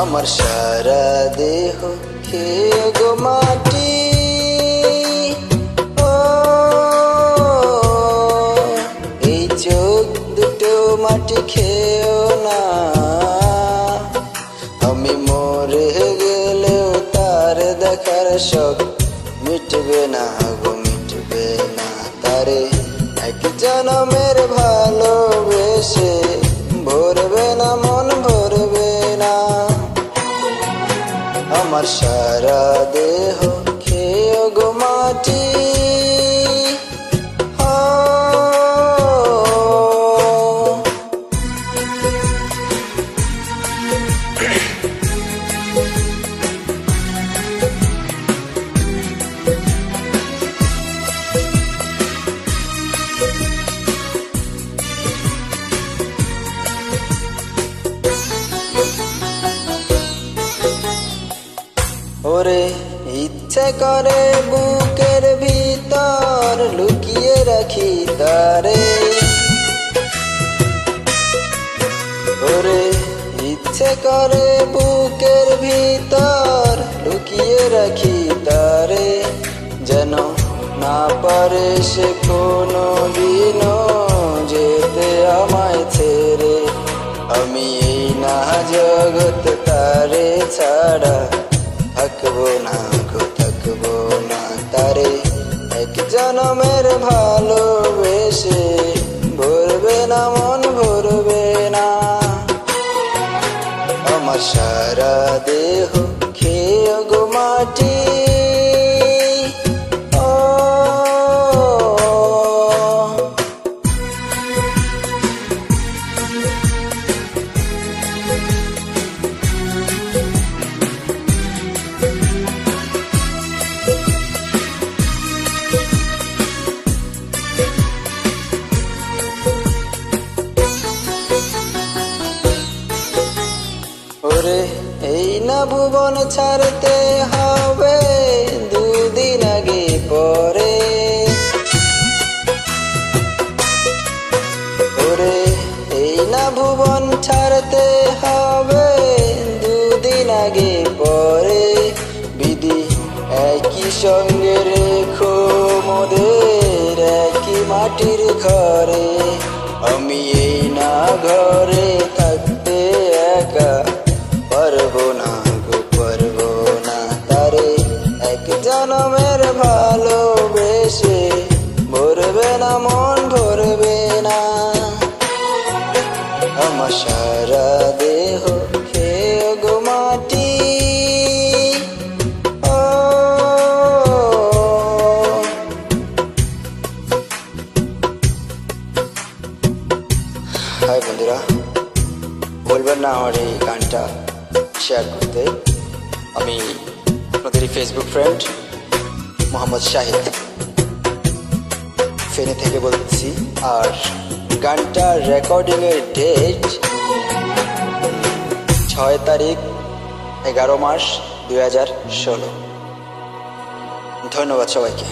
আমার সারা দেহ খেয়ে গো মাটি। ও, এই চোখ দুটো মাটি খেয়েও না। আমি মরে গেলেও তার দেখার শক্তি মিটবে না গো, মিটবে না তারে। এক জনমের ভালোবেসে ভরবে না, মন ভরবে না। আমার সারা দেহ ওরে ইচ্ছে করে বুকের ভিতর লুকিয়ে রাখি তারে। ওরে, ইচ্ছে করে বুকের ভিতর লুকিয়ে রাখি তারে। যেন না পারে সে কোনো দিনও যেতে আমায় ছেড়ে। আমি এই না জগৎ তারে ছাড়া থাকব না, গো থাকব না তারে। এক জনমের ভালোবেসে ভরবে না, মন ভরবে না। আমার সারা দেহ খেয়ে গো মাটি। ভুবন ছাড়তে হবে দুদিন আগে পরে। ওরে, এই না ভুবন ছাড়তে হবে দুদিন আগে পরে। বিধি একই সঙ্গে রেখো মোদের একই মাটির ঘরে। আমি এই না ঘরে জনমের ভালোবেসে ভরবে না, মন ভরবে না। আমার সারা দেহ বলবেন না আমার এই গানটা শেয়ার করতে। আমি আপনাদেরই ফেসবুক ফ্রেন্ড মোহাম্মদ শাহিদ। ফেনে থেকে বলছি, আর গানটা রেকর্ডিংয়ের ডেট ছয় তারিখ এগারো মাস দুই হাজার ষোলো। ধন্যবাদ সবাইকে।